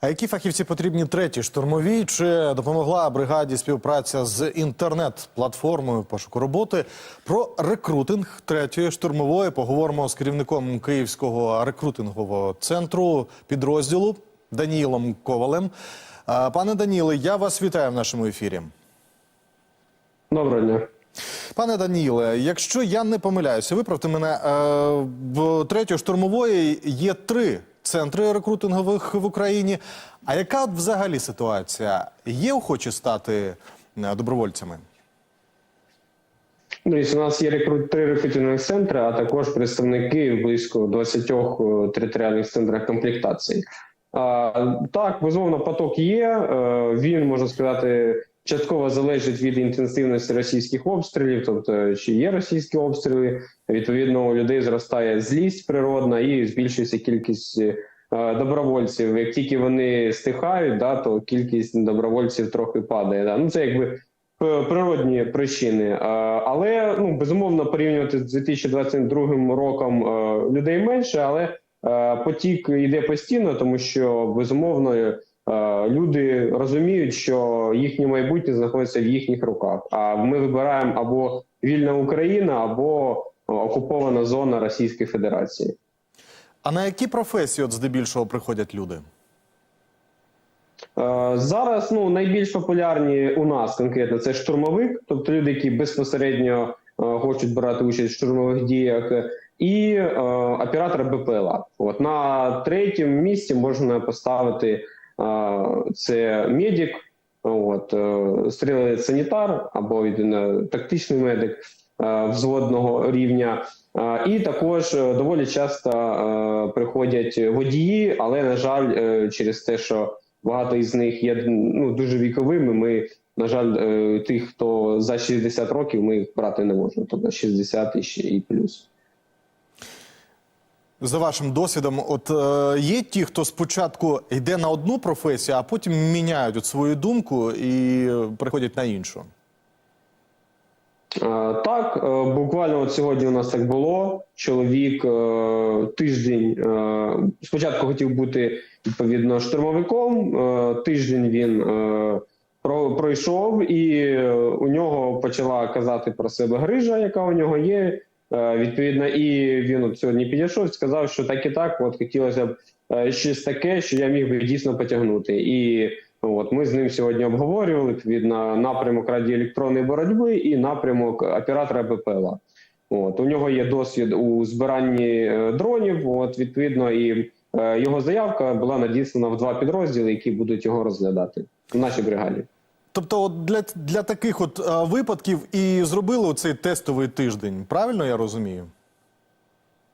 А які фахівці потрібні третій штурмовій? Чи допомогла бригаді співпраця з інтернет-платформою пошуку роботи? Про рекрутинг третьої штурмової поговоримо з керівником Київського рекрутингового центру підрозділу Даніїлом Ковалем. Пане Даніле, я вас вітаю в нашому ефірі. Доброго дня. Пане Даніле, якщо я не помиляюся, виправте мене е, в третьої штурмової є три центри рекрутингових в Україні. А яка взагалі ситуація? Є охочі стати е, добровольцями? Дивіться, у нас є рекрут три рекрутингових центри, а також представники в близько 20 е, територіальних центрах комплектації. А, так, безумовно, поток є. Е, Він можна сказати. Частково залежить від інтенсивності російських обстрілів, тобто чи є російські обстріли. Відповідно, у людей зростає злість природна і збільшується кількість е, добровольців. Як тільки вони стихають, да, то кількість добровольців трохи падає. Да. Ну це якби природні причини. Але ну безумовно порівнювати з 2022 роком е, людей менше, але е, потік йде постійно, тому що безумовно. Е, Люди розуміють, що їхнє майбутнє знаходиться в їхніх руках. А ми вибираємо або вільна Україна, або е, окупована зона Російської Федерації. А на які професії от здебільшого приходять люди? Е, Зараз ну найбільш популярні у нас конкретно це штурмовик, тобто люди, які безпосередньо хочуть брати участь в штурмових діях, і е, оператор БПЛА. От на третьому місці можна поставити це медик, от е, стрілець санітар або е, тактичний медик е, взводного рівня. І також доволі часто приходять водії, але на жаль, через те, що багато із них є ну дуже віковими. Ми на жаль, тих, хто за 60 років, ми їх брати не можемо. Тобто 60 ще і плюс. За вашим досвідом, от е, є ті, хто спочатку йде на одну професію, а потім міняють от свою думку і переходять на іншу. Е, Так, е, буквально от сьогодні у нас так було. Чоловік е, тиждень спочатку хотів бути відповідно штурмовиком. Тиждень він про- пройшов, і у нього почала казати про себе грижа, яка у нього є. Е, Відповідно, і він от сьогодні підійшов сказав, що так і так, от хотілося б е, щось таке, що я міг би дійсно потягнути. І От ми з ним сьогодні обговорювали відповідно напрямок радіоелектронної боротьби і напрямок оператора БПЛА. От у нього є досвід у збиранні е, дронів. От відповідно, і його заявка була надіслана в два підрозділи, які будуть його розглядати в нашій бригаді. Тобто, от для, для таких от е, випадків і зробили оцей тестовий тиждень. Правильно я розумію?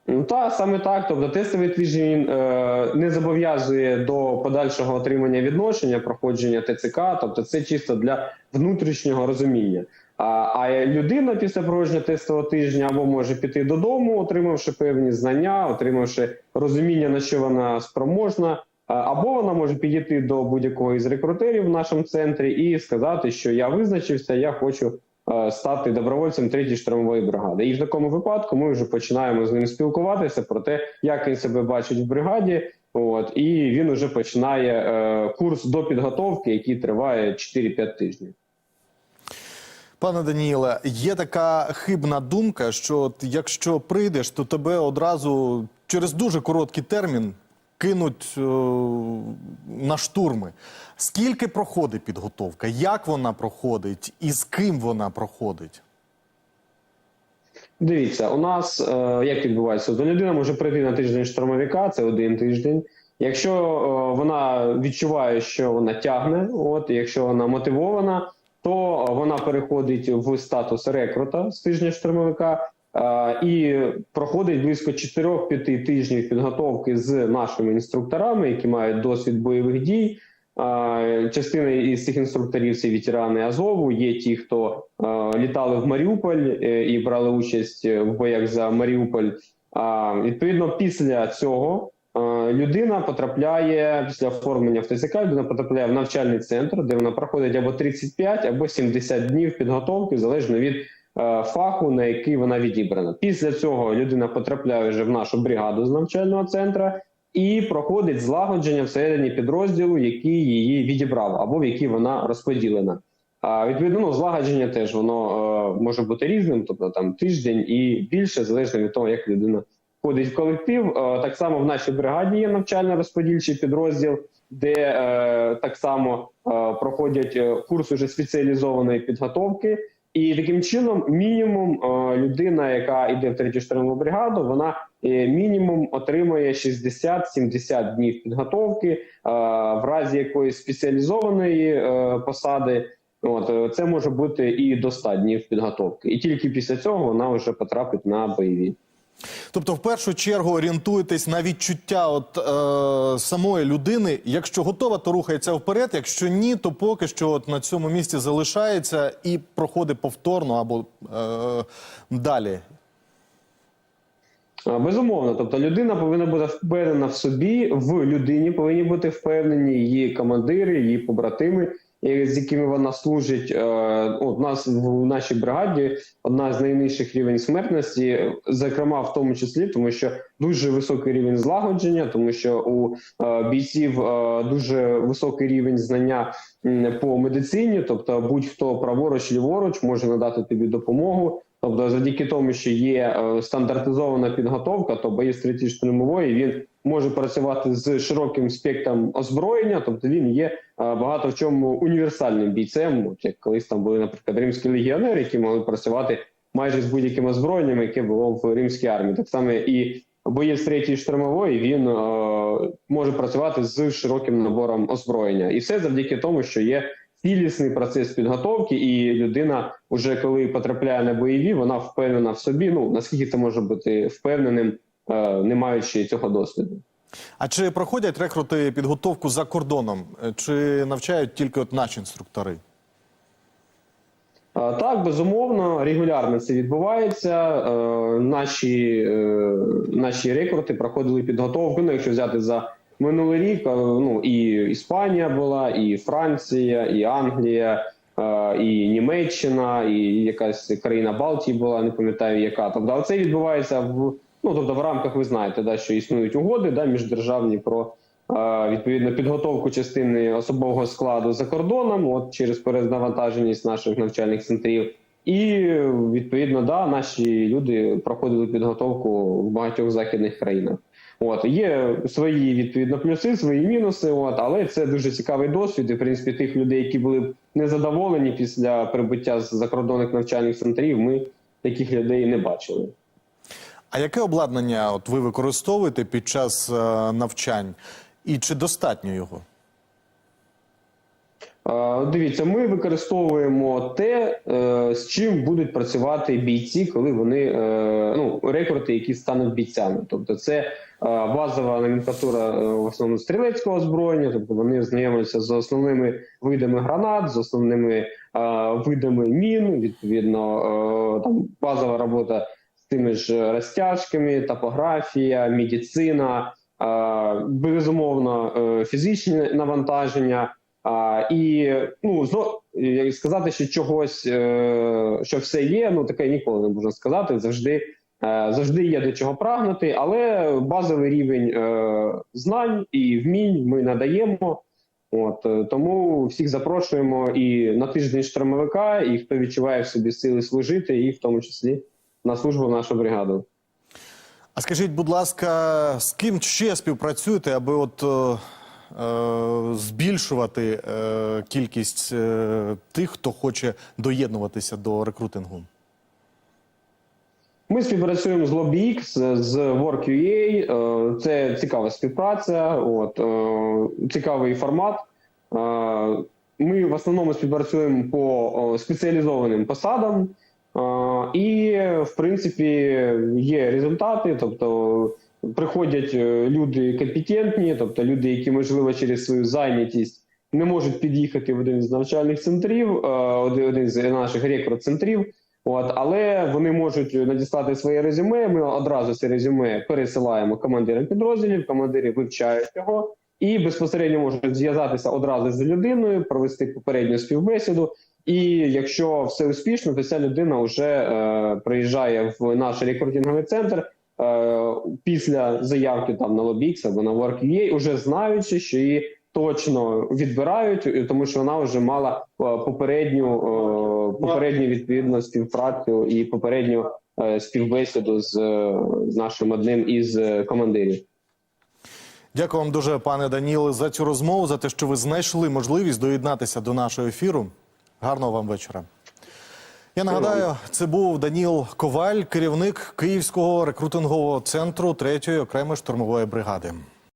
Ну та саме так. Тобто тестовий тиждень е, не зобов'язує до подальшого отримання відношення, проходження ТЦК, тобто це чисто для внутрішнього розуміння. А, а людина після проходження тестового тижня або може піти додому, отримавши певні знання, отримавши розуміння, на що вона спроможна, а- або вона може підійти до будь-якого із рекрутерів в нашому центрі і сказати, що я визначився, я хочу е, стати добровольцем третьої штурмової бригади. І в такому випадку ми вже починаємо з ним спілкуватися про те, як він себе бачить в бригаді. От і він вже починає е, курс до підготовки, який триває 4-5 тижнів. Пане Даніїле, є така хибна думка, що якщо прийдеш, то тебе одразу через дуже короткий термін кинуть е, на штурми. Скільки проходить підготовка? Як вона проходить і з ким вона проходить? Дивіться, у нас е, як відбувається? Тобто людина може прийти на тиждень штурмовика, це один тиждень. Якщо е, вона відчуває, що вона тягне, от якщо вона мотивована, то вона переходить в статус рекрута з тижня штурмовика і проходить близько 4-5 тижнів підготовки з нашими інструкторами, які мають досвід бойових дій. Е, Частина із цих інструкторів це ветерани Азову. Є ті, хто е, літали в Маріуполь е, і брали участь в боях за Маріуполь. Відповідно, після цього е, людина потрапляє після оформлення в ТЦК, людина потрапляє в навчальний центр, де вона проходить або 35, або 70 днів підготовки, залежно від е, фаху, на який вона відібрана. Після цього людина потрапляє вже в нашу бригаду з навчального центру, і проходить злагодження всередині підрозділу, який її відібрав, або в який вона розподілена. А відповідно, ну, злагодження теж воно е, може бути різним, тобто там тиждень і більше, залежно від того, як людина входить в колектив. Е, так само в нашій бригаді є навчально-розподільчий підрозділ, де е, так само е, проходять е, курс уже спеціалізованої підготовки. І таким чином, мінімум е, людина, яка йде в третю штурмову бригаду, вона е, мінімум отримує 60-70 днів підготовки е, в разі якоїсь спеціалізованої посади. От це може бути і до 100 днів підготовки, і тільки після цього вона вже потрапить на бойові. Тобто, в першу чергу орієнтуєтесь на відчуття от, е, самої людини. Якщо готова, то рухається вперед. Якщо ні, то поки що от на цьому місці залишається і проходить повторно або е, далі. Безумовно, тобто людина повинна бути впевнена в собі, в людині повинні бути впевнені її командири, її побратими, з якими вона служить. Е, У нас в нашій бригаді одна з найнижчих рівень смертності, зокрема в тому числі, тому що дуже високий рівень злагодження, тому що у е, бійців е, дуже високий рівень знання по медицині, тобто будь-хто праворуч, ліворуч може надати тобі допомогу. Тобто, завдяки тому, що є е, стандартизована підготовка, то боєць третьої штурмової він може працювати з широким спектром озброєння, тобто він є е, багато в чому універсальним бійцем. От як колись там були, наприклад, римські легіонери, які могли працювати майже з будь-яким озброєнням, яке було в римській армії. Так само і боєць третьої штурмової він е, може працювати з широким набором озброєння, і все завдяки тому, що є цілісний процес підготовки, і людина, вже коли потрапляє на бойові, вона впевнена в собі. Ну наскільки це може бути впевненим, е, не маючи цього досвіду. А чи проходять рекрути підготовку за кордоном, чи навчають тільки от наші інструктори? Е, Так, безумовно, регулярно це відбувається. Е, Наші, наші рекрути проходили підготовку. Ну, якщо взяти за минулий рік, ну і Іспанія була, і Франція, і Англія, і Німеччина, і якась країна Балтії була, не пам'ятаю яка. Тобто, це відбувається в ну тобто в рамках, ви знаєте, да, що існують угоди да, міждержавні про відповідно підготовку частини особового складу за кордоном, от через перезнавантаженість наших навчальних центрів. І відповідно, да, наші люди проходили підготовку в багатьох західних країнах. От є свої відповідно плюси, свої мінуси. От але це дуже цікавий досвід. І в принципі тих людей, які були незадоволені після прибуття з закордонних навчальних центрів, ми таких людей не бачили. А яке обладнання от ви використовуєте під час е, навчань? І чи достатньо його? Дивіться, ми використовуємо те, е, з чим будуть працювати бійці, коли вони е, ну рекрути, які стануть бійцями. Тобто, це е, базова номенклатура в основному стрілецького озброєння, тобто вони знайомляться з основними видами гранат, з основними видами мін. Відповідно, там базова робота з тими ж розтяжками, топографія, медицина, безумовно, е, фізичні навантаження. А, і ну як сказати, що чогось, е, що все є, ну таке ніколи не можна сказати. Завжди е, завжди є до чого прагнути, але базовий рівень е, знань і вмінь ми надаємо. От тому всіх запрошуємо і на тиждень штурмовика, і хто відчуває в собі сили служити, і в тому числі на службу в нашу бригаду. А скажіть, будь ласка, з ким ще співпрацюєте, аби от збільшувати е, кількість е, тих, хто хоче доєднуватися до рекрутингу? Ми співпрацюємо з LobbyX, з Work.ua. е, Це цікава співпраця, от е, цікавий формат. Е, Ми в основному співпрацюємо по спеціалізованим посадам, Е, і в принципі є результати. Тобто приходять е, люди компетентні, тобто люди, які можливо через свою зайнятість не можуть під'їхати в один з навчальних центрів, е, один з наших рекрут-центрів. От, але вони можуть надіслати своє резюме. Ми одразу це резюме пересилаємо командирам підрозділів. Командири вивчають його і безпосередньо можуть зв'язатися одразу з людиною, провести попередню співбесіду. І якщо все успішно, то ця людина вже е, приїжджає в наш рекрутинговий центр після заявки там на Lobix або на WorkUA, уже знаючи, що її точно відбирають, е, тому що вона вже мала е, попередню е, попередню відповідно співпрацю і попередню е, співбесіду з, е, з нашим одним із е, командирів. Дякую вам дуже, пане Даніле, за цю розмову, за те, що ви знайшли можливість доєднатися до нашого ефіру. Гарного вам вечора. Я нагадаю, це був Даніл Коваль, керівник Київського рекрутингового центру 3-ї окремої штурмової бригади.